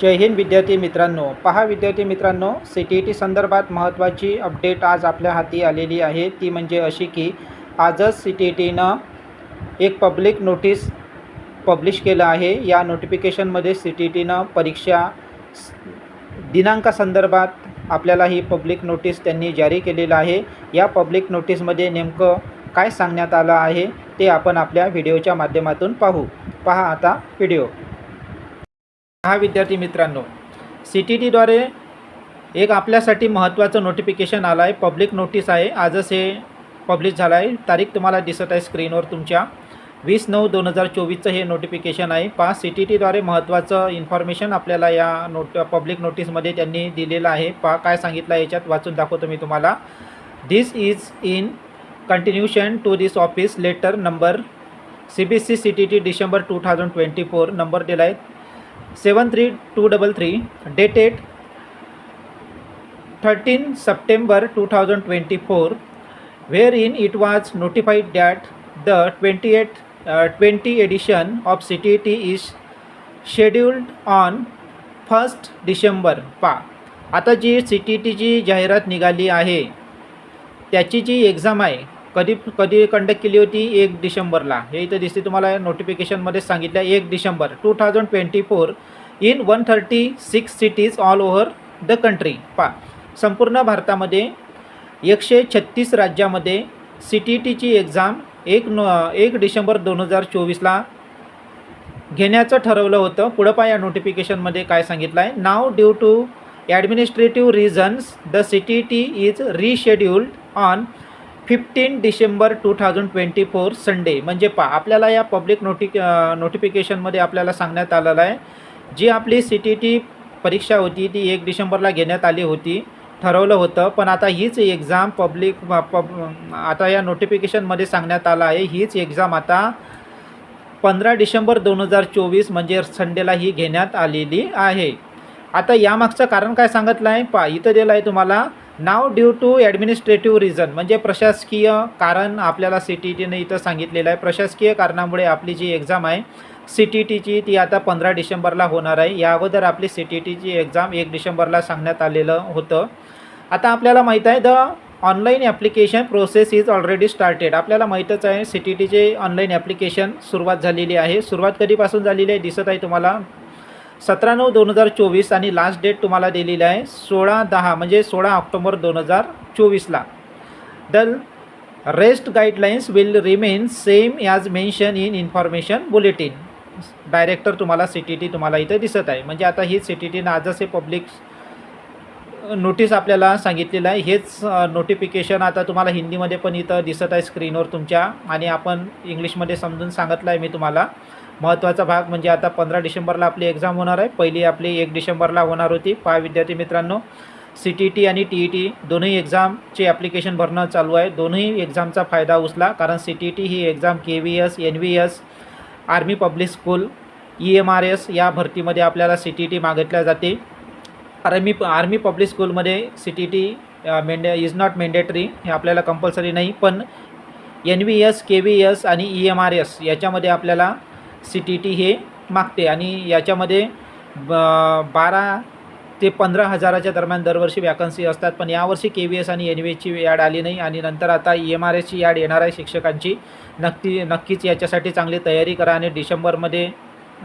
जय हिंद विद्यार्थी मित्रांनो. पहा विद्यार्थी मित्रांनो सी टी ई टी संदर्भात महत्त्वाची अपडेट आज आपल्या हाती आलेली आहे. ती म्हणजे अशी की आजच सी टी ई टीनं एक पब्लिक नोटीस पब्लिश केलं आहे. या नोटिफिकेशनमध्ये सी टी ई टीनं परीक्षा दिनांकासंदर्भात आपल्याला ही पब्लिक नोटीस त्यांनी जारी केलेलं आहे. या पब्लिक नोटीसमध्ये नेमकं काय सांगण्यात आलं आहे ते आपण आपल्या व्हिडिओच्या माध्यमातून पाहू. पहा आता व्हिडिओ हा विद्यार्थी मित्रांनो सी टी टीद्वारे एक आपल्यासाठी महत्त्वाचं नोटिफिकेशन आलं आहे पब्लिक नोटीस आहे. आजच हे पब्लिश झालं आहे तारीख तुम्हाला दिसत आहे स्क्रीनवर तुमच्या. वीस नऊ दोन हजार चोवीसचं हे नोटिफिकेशन आहे. पहा सी टी टीद्वारे महत्त्वाचं इन्फॉर्मेशन आपल्याला या नोट पब्लिक नोटीसमध्ये त्यांनी दिलेलं आहे. पहा काय सांगितलं आहे याच्यात? वाचून दाखवतो मी तुम्हाला. This is in continuation to this office letter number C B C C T T December two thousand twenty four number दिला आहे seven three two double three dated thirteen September two thousand twenty four where in it was notified that the twenty eight twenty edition of C T T is scheduled on first December पा. आता जी C T टीची जाहिरात निघाली आहे त्याची जी exam आहे कधी कधी कंडक्ट केली होती एक डिसेंबरला. हे इथं दिसते तुम्हाला नोटिफिकेशनमध्ये सांगितलं आहे एक December. Two thousand twenty four in one thirty six cities all over the country पा संपूर्ण भारतामध्ये एकशे छत्तीस राज्यामध्ये सी टी टीची एक्झाम एक नो एक डिसेंबर दोन हजार चोवीसला घेण्याचं ठरवलं होतं. पुढं पा या नोटिफिकेशनमध्ये काय सांगितलं आहे नाव due to administrative reasons the C T T is rescheduled on fifteen December two thousand twenty four Sunday. म्हणजे पा आपल्याला या पब्लिक नोटि नोटिफिकेशनमध्ये आपल्याला सांगण्यात आलेलं आहे जी आपली सी टी टी परीक्षा होती ती एक डिसेंबरला घेण्यात आली होती ठरवलं होतं. पण आता हीच एक्झाम पब्लिक पब आता या नोटिफिकेशनमध्ये सांगण्यात आलं आहे हीच एक्झाम आता पंधरा डिसेंबर दोन हजार चोवीस म्हणजे संडेला ही घेण्यात आलेली आहे. आता यामागचं कारण काय सांगितलं आहे पा इथं दिलं आहे तुम्हाला now due to administrative reason म्हणजे प्रशासकीय कारण आपल्याला सी टी टीने इथं सांगितलेलं आहे. प्रशासकीय कारणामुळे आपली जी एक्झाम आहे सी टी टीची ती आता पंधरा डिसेंबरला होणार आहे. या अगोदर आपली सी टी टीची एक्झाम एक डिसेंबरला सांगण्यात आलेलं होतं. आता आपल्याला माहीत आहे the online application process is already started आपल्याला माहीतच आहे सी टी टीचे ऑनलाईन ॲप्लिकेशन सुरुवात झालेली आहे. सुरुवात कधीपासून झालेली आहे दिसत आहे तुम्हाला. सतरा नऊ दोन हजार चोवीस आणि लास्ट डेट तुम्हाला दिलेली आहे सोळा दहा म्हणजे सोळा ऑक्टोबर दोन हजार चोवीसला. The rest guidelines will remain same as mention in information bulletin director तुम्हाला सी टी टी तुम्हाला इथं दिसत आहे. म्हणजे आता ही सी टी टीनं आजच हे पब्लिक नोटीस आपल्याला सांगितलेलं आहे. हेच नोटिफिकेशन आता तुम्हाला हिंदीमध्ये पण इथं दिसत आहे स्क्रीनवर तुमच्या. आणि आपण इंग्लिशमध्ये समजून सांगितलं आहे मी तुम्हाला. महत्त्वाचा भाग म्हणजे आता पंधरा डिसेंबरला आपली एक्झाम होणार आहे. पहिली आपली एक डिसेंबरला होणार होती. पहा विद्यार्थी मित्रांनो सी टी टी आणि टी ई टी दोन्ही एक्झामचे ॲप्लिकेशन भरणं चालू आहे. दोन्ही एक्झामचा फायदा उचला कारण सी टी टी ही exam K V S N V S army public school E M R S या भरतीमध्ये आपल्याला सी टी टी मागितल्या जाते. आर्मी आर्मी पब्लिक स्कूलमध्ये सी टी टी मेंडे इज नॉट मेंडेटरी हे आपल्याला कंपल्सरी नाही. पण N V S K V S आणि ई एम आर एस याच्यामध्ये आपल्याला सी टी टी हे मागते आणि याच्यामध्ये ब- बारा ते पंधरा हजाराच्या दरम्यान दरवर्षी वॅकन्सी असतात. पण यावर्षी के व्ही एस आणि एन व्ही एसची याड आली नाही आणि नंतर आता ई एम आर एसची याड येणार आहे शिक्षकांची. नक्की नक्कीच याच्यासाठी चांगली तयारी करा आणि डिसेंबरमध्ये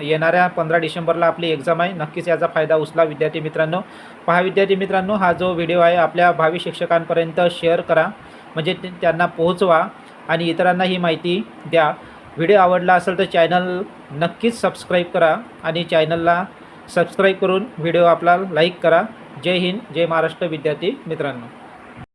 येणाऱ्या पंधरा डिसेंबरला आपली एक्झाम आहे. नक्कीच याचा फायदा उचला विद्यार्थी मित्रांनो. पहा विद्यार्थी मित्रांनो हा जो व्हिडिओ आहे आपल्या भावी शिक्षकांपर्यंत शेअर करा. म्हणजे ते- त्यांना पोहोचवा आणि इतरांना ही माहिती द्या. व्हिडिओ आवडला असेल तर चॅनल नक्कीच सबस्क्राईब करा आणि चॅनलला सबस्क्राईब करून व्हिडिओ आपला लाईक करा. जय हिंद जय महाराष्ट्र विद्यार्थी मित्रांनो.